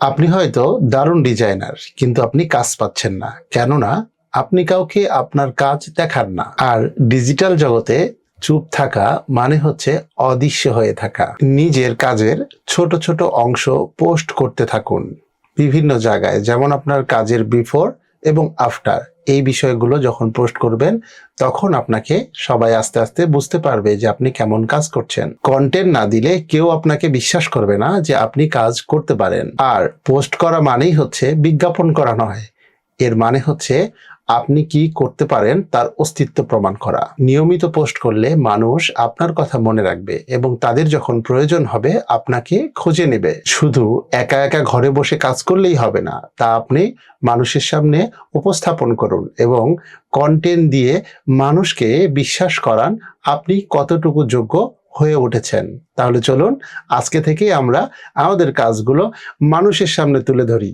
আপনি হয়তো দারুণ ডিজাইনার, কিন্তু আপনি কাজ পাচ্ছেন না। কেননা, আপনি কাউকে আপনার কাজ দেখান না। আর ডিজিটাল জগতে চুপ থাকা মানে হচ্ছে অদৃশ্য হয়ে থাকা। নিজের কাজের ছোট ছোট অংশ পোস্ট করতে থাকুন। বিভিন্ন জায়গায়, যেমন আপনার কাজের বিফোর এবং আফটার। এই বিষয়গুলো যখন পোস্ট করবেন, তখন আপনাকে সবাই আস্তে আস্তে বুঝতে পারবে যে আপনি কেমন কাজ করছেন। কন্টেন্ট না দিলে কেউ আপনাকে বিশ্বাস করবে না যে আপনি কাজ করতে পারেন। আর পোস্ট করা মানেই হচ্ছে বিজ্ঞাপন করা নয়। এর মানে হচ্ছে আপনি কি করতে পারেন তার অস্তিত্ব প্রমাণ করা। নিয়মিত পোস্ট করলে মানুষ আপনার কথা মনে রাখবে এবং তাদের যখন প্রয়োজন হবে আপনাকে খুঁজে নেবে। শুধু একা একা ঘরে বসে কাজ করলেই হবে না, তা আপনি মানুষের সামনে উপস্থাপন করুন এবং কন্টেন্ট দিয়ে মানুষকে বিশ্বাস করান আপনি কতটুকু যোগ্য হয়ে উঠেছেন। তাহলে চলুন আজকে থেকে আমরা আমাদের কাজগুলো মানুষের সামনে তুলে ধরি।